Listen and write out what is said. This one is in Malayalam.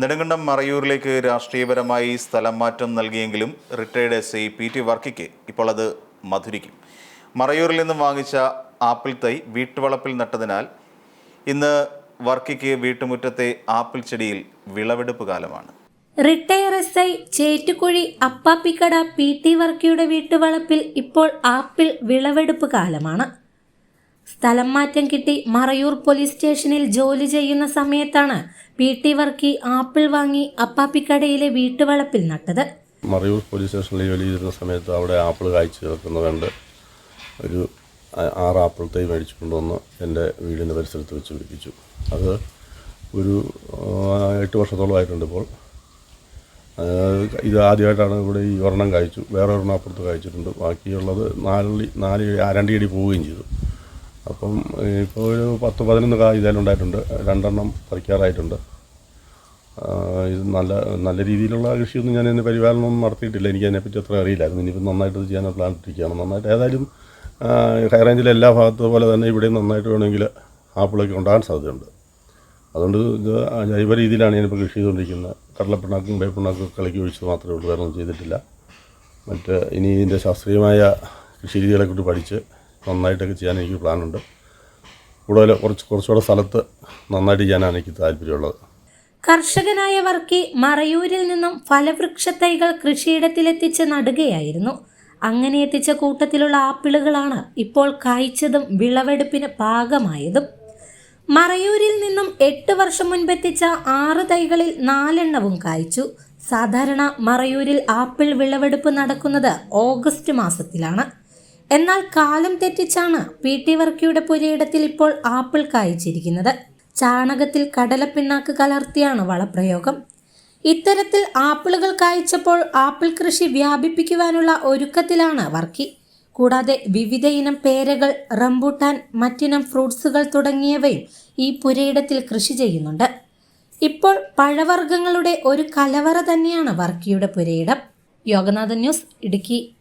നെടുങ്കണ്ടം മറയൂരിലേക്ക് രാഷ്ട്രീയപരമായി സ്ഥലം മാറ്റം നൽകിയെങ്കിലും retired S I P T വർക്കിക്ക് ഇപ്പോൾ അത് മധുരിക്കും. മറയൂരിൽ നിന്നും വാങ്ങിച്ച ആപ്പിൾ തൈ വീട്ടുവളപ്പിൽ നട്ടതിനാൽ ഇന്ന് വർക്കിക്ക് വീട്ടുമുറ്റത്തെ ആപ്പിൾ ചെടിയിൽ വിളവെടുപ്പ് കാലമാണ്. Retire S I Chettukuzhi Appappikkada P T വർക്കിയുടെ വീട്ടുവളപ്പിൽ ഇപ്പോൾ ആപ്പിൾ വിളവെടുപ്പ് കാലമാണ്. സ്ഥലം മാറ്റം കിട്ടി മറയൂർ പോലീസ് സ്റ്റേഷനിൽ ജോലി ചെയ്യുന്ന സമയത്താണ് പി ടി വർക്കി ആപ്പിൾ വാങ്ങി അപ്പാപ്പിക്കടയിലെ വീട്ടുവളപ്പിൽ നട്ടത്. മറയൂർ പോലീസ് സ്റ്റേഷനിൽ ജോലി ചെയ്യുന്ന സമയത്ത് അവിടെ ആപ്പിൾ കായ്ച്ചു കിടക്കുന്നത് കണ്ട് ഒരു ആറ് ആപ്പിൾ തൈ മേടിച്ചു കൊണ്ടുവന്ന് എന്റെ വീടിന്റെ പരിസരത്ത് വെച്ച് പിടിപ്പിച്ചു. അത് ഒരു എട്ട് വർഷത്തോളമായിട്ടുണ്ട് ഇപ്പോൾ. ഇത് ആദ്യമായിട്ടാണ് ഇവിടെ ഈ ഒരെണ്ണം കഴിച്ചു വേറെ ഒരെണ്ണം അപ്പുറത്ത് കഴിച്ചിട്ടുണ്ട് ബാക്കിയുള്ളത് നാലി നാല് രണ്ടിയടി രണ്ട് പോവുകയും ചെയ്തു. അപ്പം ഇപ്പോൾ ഒരു പത്ത് പതിനൊന്ന് കായ് ഇതിലുണ്ടായിട്ടുണ്ട് രണ്ടെണ്ണം പറിക്കാറായിട്ടുണ്ട്. ഇത് നല്ല നല്ല രീതിയിലുള്ള കൃഷിയൊന്നും ഞാൻ എന്റെ പരിപാലനമൊന്നും നടത്തിയിട്ടില്ല. എനിക്ക് അതിനെപ്പറ്റി അത്ര അറിയില്ലായിരുന്നു. ഇനിയിപ്പോൾ നന്നായിട്ട് ഇത് ചെയ്യാൻ പ്ലാൻ ഇട്ടിരിക്കുകയാണ് നന്നായിട്ട് ഏതായാലും ഹൈ റേഞ്ചിലെ എല്ലാ ഭാഗത്തും പോലെ തന്നെ ഇവിടെയും നന്നായിട്ട് വേണമെങ്കിൽ ആപ്പിളൊക്കെ ഉണ്ടാകാൻ സാധ്യതയുണ്ട്. അതുകൊണ്ട് ഇത് ജൈവ രീതിയിലാണ് ഞാനിപ്പോൾ കൃഷി ചെയ്തുകൊണ്ടിരിക്കുന്നത്. കടലപ്പിണ്ണാക്കും വേപ്പിണ്ണാക്കും കളിക്ക് ഒഴിച്ചത് മാത്രമേ ഉള്ളൂ. വേറെ ഒന്നും ചെയ്തിട്ടില്ല. മറ്റ് ഇനി ഇതിന്റെ ശാസ്ത്രീയമായ കൃഷി രീതികളെക്കൊണ്ട് പഠിച്ച് നന്നായിട്ടൊക്കെ ചെയ്യാൻ എനിക്ക് പ്ലാനുണ്ട്. കൂടുതൽ കുറച്ച് കുറച്ചുകൂടെ സ്ഥലത്ത് നന്നായിട്ട് ചെയ്യാനാണ് എനിക്ക് താല്പര്യമുള്ളത്. കർഷകനായ വർക്കി മറയൂരിൽ നിന്നും ഫലവൃക്ഷ തൈകൾ കൃഷിയിടത്തിലെത്തിച്ച് നടുകയായിരുന്നു. അങ്ങനെ എത്തിച്ച കൂട്ടത്തിലുള്ള ആപ്പിളുകളാണ് ഇപ്പോൾ കായ്ച്ചതും വിളവെടുപ്പിന് പാകമായതും. മറയൂരിൽ നിന്നും എട്ട് വർഷം മുൻപെത്തിച്ച ആറ് തൈകളിൽ നാലെണ്ണവും കായ്ച്ചു. സാധാരണ മറയൂരിൽ ആപ്പിൾ വിളവെടുപ്പ് നടക്കുന്നത് ഓഗസ്റ്റ് മാസത്തിലാണ്. എന്നാൽ കാലം തെറ്റിച്ചാണ് പി ടി വർക്കിയുടെ പുരയിടത്തിൽ ഇപ്പോൾ ആപ്പിൾ കായ്ച്ചിരിക്കുന്നത്. ചാണകത്തിൽ കടലപ്പിണ്ണാക്ക് കലർത്തിയാണ് വളപ്രയോഗം. ഇത്തരത്തിൽ ആപ്പിളുകൾ കായ്ച്ചപ്പോൾ ആപ്പിൾ കൃഷി വ്യാപിപ്പിക്കുവാനുള്ള ഒരുക്കത്തിലാണ് വർക്കി. കൂടാതെ വിവിധ ഇനം പേരകൾ റംബൂട്ടാൻ മറ്റിനം ഫ്രൂട്ട്സുകൾ തുടങ്ങിയവയും ഈ പുരയിടത്തിൽ കൃഷി ചെയ്യുന്നുണ്ട്. ഇപ്പോൾ പഴവർഗങ്ങളുടെ ഒരു കലവറ തന്നെയാണ് വർക്കിയുടെ പുരയിടം. യോഗനാഥൻ ന്യൂസ് ഇടുക്കി.